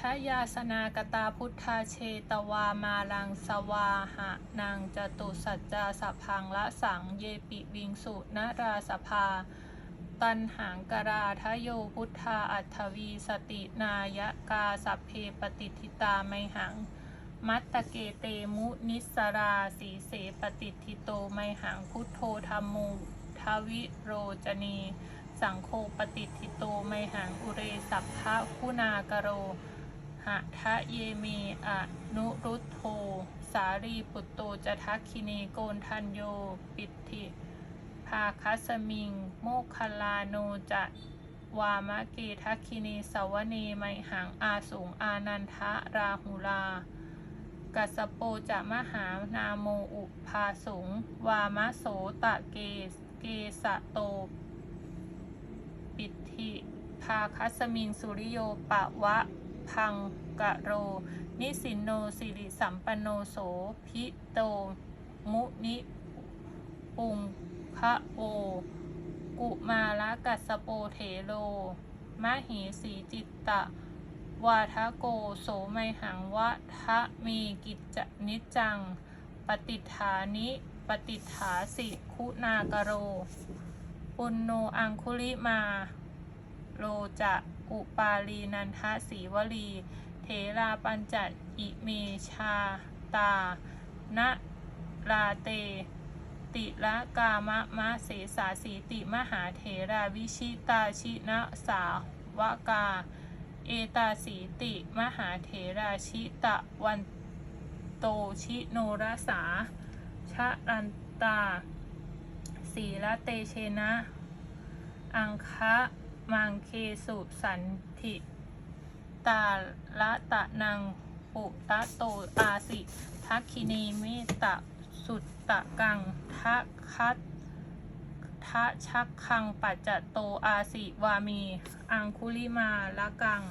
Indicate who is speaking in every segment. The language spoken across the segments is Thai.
Speaker 1: ชยาสนากตาพุทธาเชตวามาลังสวาหะนางจตุสัจจาสพพังละสังเยปิวิงสุนราสภา ตันหังกราทโยพุทธาอัทวีสตินายกาสัพเพปฏิทิตาไมหัง มัตตเกเตมุนิสราสีเสปฏิทิโตไมหังพุทโธธรรมโมทวิโรจนี สังโฆปฏิทิโตไมหังอุเรสัพพะคุณากโร หะทะเยเมอะนุรุตโธสารีปุตโตจะทักคิเนโกนทันโย ปิติภาคัสมิง โมคคลาโนจะวามะเกทักคิเนสวเนไมหังอาสูงอานันทะราหุลากัสโปจะมหานาโมอุภาสุงวามะโสตะเกเกสะโต ปิธิภาคัสมิงสุริโยปะวะ พังกะโร นิสินโนสิริสัมปโนโสพิโต มุนิปุงคะโอ กุมาละกัสโปเถโล มหิสีจิตตะ วาทะโกโสไมหังวะทะมีกิจจนิจจัง ปฏิฐานิปฏิฐาสิ คุณากโร ปุณโนอังคุลิมา โลจะ อุปาลีนันทะสีวลีเถราปัญจอิเมชาตานะลาเต ติละกามะมะเสสาสีติมหาเถราวิชิตาชินะสาวกา เอตาสีติมหาเถราชิตะวันโตชิโนรสา ชะรันตา สีละเตเชนะ อังคะ มังเคสุสันทิตาละตะนังปุตะโตอาสิทักคินีเมตะสุตตะกังทะคัตทะชักคังปัจจโตอาสิวามี อังคุลิมาละกัง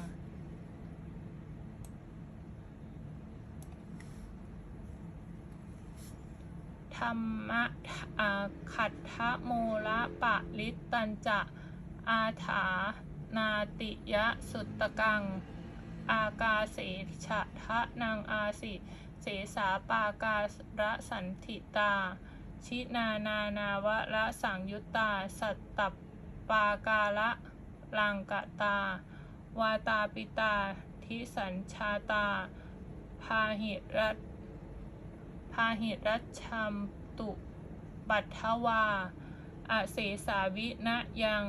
Speaker 1: ธรรมะขัตทะโมละปะลิตตัญจะ อาถานาติยะสุตตะกัง อากาเสฉะทะนางอาสิเสสาปาการะสันทิตา ชินานานาวะระสังยุตตา สัตตปปาการะลังกะตา วาตาปิตา ทิสัญชาตา พาหิรัตพาหิรัชชัมตุ ปัททวาอาเสสาวินะยัง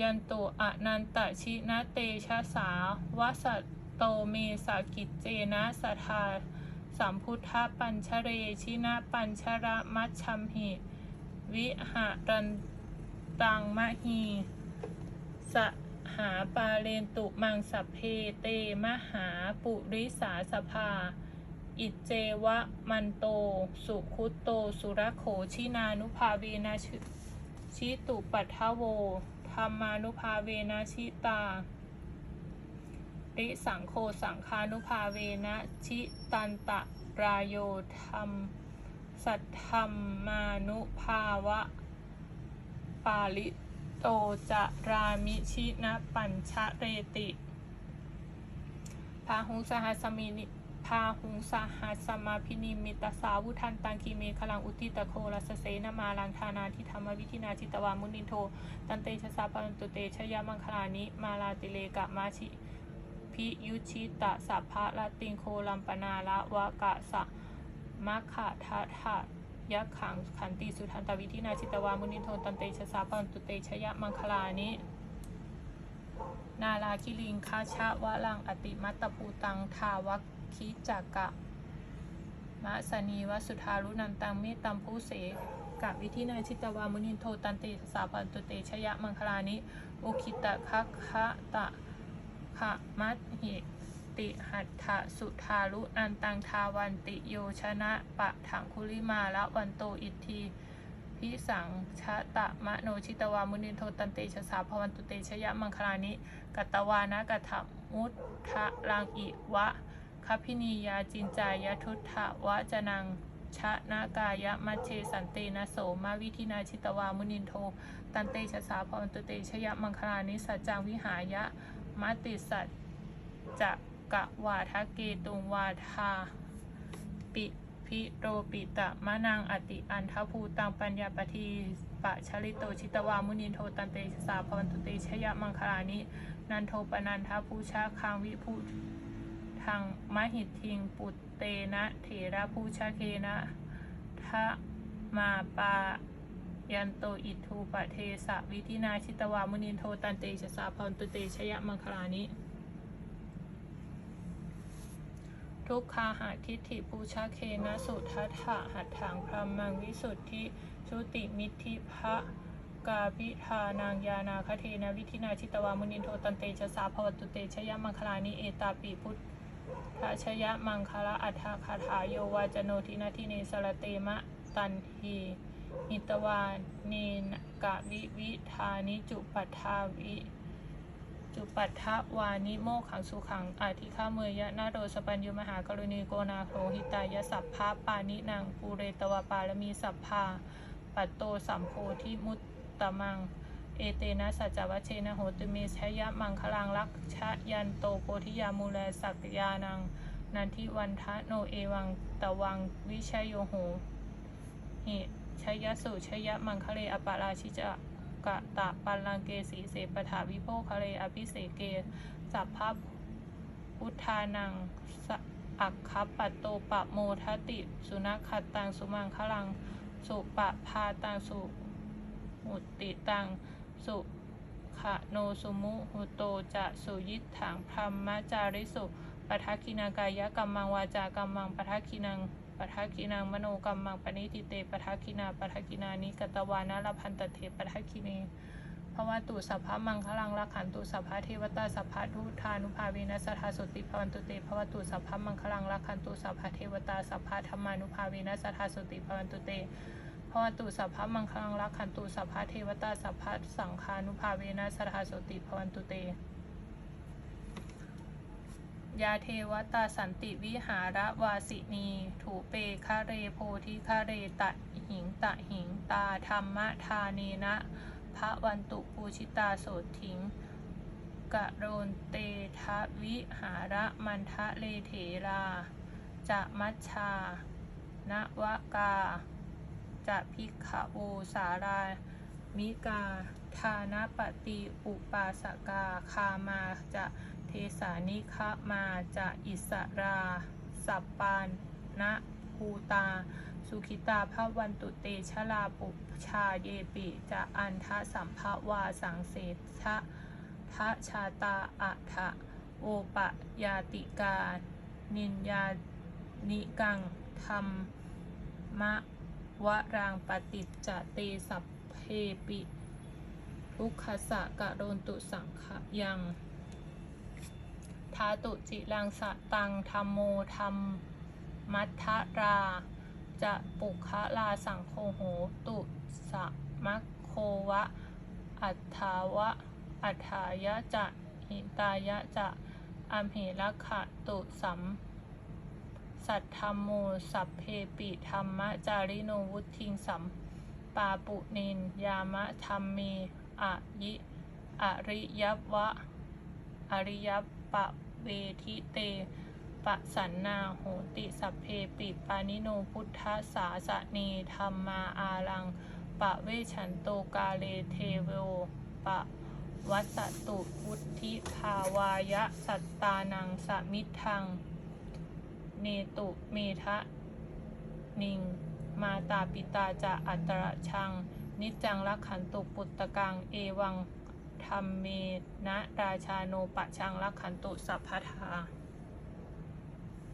Speaker 1: ยันตุอนันตชินะเตชะสาวสตโตเมสากิจเจนะสทาสัมพุทธปัญชเรชินะปัญชระมัชชัมหิวิหารันตังมะฮีสหาปาเลนตุมังสัพเพเตมหาปุริสาสภา อิจเจวะมันโต สุคุตโต สุรโขชินานุภาเวนะชิตุปัททโว ธรรมานุภาเวนะชิตาริสังโฆสังคานุภาเวนะชิตันตะรายโยธรรม สัทธรรมานุภาวะ ปาลิโตจะรามิชินะปัญชะเรติพาหุสหัสมินิาหุงสหัสมาพินิมิตสาวุทันตังคีเมขลังอุติตะโครัสเสนมาลังธานาทิธรรมวิธินาจิตวามุนินโท ตันเตชะสาพันตุเตชยามังคลานิมาลาติเลกะมาชิพิยุชิตะสัพพะละติงโคลัมปนาละวะกะสะมะขะทะทะยักขังขันติสุทันตวิธินาจิตวามุนินโทตันเตชะสาพันตุเตชยามังคลานินาลาคิลิงคาชะวะลังอติมัตตภูตังทาวัค คิจักกะมะสนีวสุธารุนันตังเมตตัมภูเสกะวิธินาชิตวามุนินโทตันเตสาปันตุเตชยะมังคลานิโอคิตะคะคะตะขะมัตหิติหัตถะสุธารุนันตังทาวันติโยชนะปะถังคุลิมาละวันโตอิทธีพิสังชะตะมะโนชิตวามุนินโทตันเตชะสาภวันตุเตชยะมังคลานิกัตตวานะกัตมุตทะลังอิวะ คัพพินียาจินจายทุตถะวะจนังชะนากายะมัชเชสันเตนะโสมาวิธินาชิตวามุนินโท ตันเตชะสาพรตุเตชยะมังคลานิสัจจังวิหายะมัติสัจจะกะวาทะเกตุงวาทาปิพิโรปิตะมะนังอติอันทภูตังปัญญาปทีปะชลิโตชิตวามุนินโทตันเตชะสาพวันตุเตชยมังคลานินันโทปนันทภูชาคังวิภู ทางมหิทิงปุตเตนะเถระภูชาเคนะทะมาปายันโตอิทูปะเทสะวิธินาชิตวามุนินโทตันเตชะสาพวันตุเตชยมังคลานิ ทุกขาหาทิฏฐิปูชาเคนะสุทัฏะหัตถังพรมังวิสุทธิชุติมิทธิพะกาพิธานางยานาคเทนะวิธินาชิตวามุนินโทตันเตชะสาภวตุเตชยมังคลานิเอตาปีพุทธ ชยมังคละอัฏฐคาถาโยวาจโนทินาทิเนสรเตมะตันหีหิตวาเนนกะวิวิธานิจุปัฏฐาวิจุปัฏฐวานิโมขังสุขังอาทิฆาเมยยะนาโดสปัญญุมหากรุณีโกนาโคหิตายะสัพพะปานินางปูเรตวปาลมีสัพพาปัตโตสัมโพธิมุตตมัง เอเตนะสัจจวัชเชนะโหตุเมชยะมังคลังลักชะยันโตโพธิยามูลสักยานังนันทิวันทะโนเอวังตะวังวิชยโยโหหิชยสุชยะมังคเลอปาราชิจะกะตะปัลลังเกสีเสปถาวิโภคเลอภิเสเกสัพพะพุทธานังอักคัปปัตโตปะโมทติ สุนัขขัดตังสุมังคลัง สุปะพาตังสุหุติตัง สุขะโนสุมุหุโตจะสุยิตถังพรหมจาริสุปทักขินากายะกัมมังวาจากัมมังปทักขินังปทักขินังมโนกัมมังปณิทิเตปทักขินาปทักขินานิกตวานะลพันตเทปทักขิเนภวตุสัพพะมังคลังรักขันตุสัพพะเทวตาสัพพะทุธานุภาเวนัสธาสุติภวันตุเตภวตุสัพพะมังคลังรักขันตุสัพพะเทวตาสัพพะธรรมานุภาเวนัสธาสุติภวันตุเต ภวตุสัพพะมังคลังรักขันตุสัพพะเทวตาสัพพะสังฆานุภาเวนัสทาสติภวันตุเต ยาเทวตาสันติวิหารวาสินี ถูเปคาเรโพธิคาเรตะหิงตะหิงตาธรรมทาเนนะพระวันตุปูชิตาโสถิงกะโรนเตทะวิหาระมันทะเลเถราจะมัชชานวกา จะพิกขวูสารามิกา ทานปฏิอุปาสกา คามาจะเทสานิคะมาจะอิสราสัปปานนะภูตา สุขิตาภาวันตุเตชลาปุชาเยปิจะอันทะสัมภวาสังเสชะทะชาตาอะทะโอปะยาติกา นินยานิกังธรรมมะ วะรางปฏิจจเตสัพเพปิทุกขสะกะโดนตุสังขยังทาตุจิรังสะตังธรรมโมธรรมมัทธราจะปุคะลาสังโฆโหตุสะมัคโควะ อัฏฐาวะ อัฏฐายะจะหิตายะจะอัมเหระขะตุสัม สัทธรรมโม สัพเพปิธรรมะจาริโนวุทิงสัมปาปุเนนยามะธรรมเมอะยิอริยวะ อริยปะเวทิเตปะสันนาโหติสัพเพปิปานิโนพุทธสาสะเนธรรมาอารัง ปะเวชันโตกาเลเทโวปะวัสตุวุธิภาวายะสัตตานังสมิทัง เนตุเมทะนิง มาตาปิตาจะอัตระชัง นิจังรักขันตุปุตตะกัง เอวังธรรมเมนะราชาโนปะชังรักขันตุสัพพทา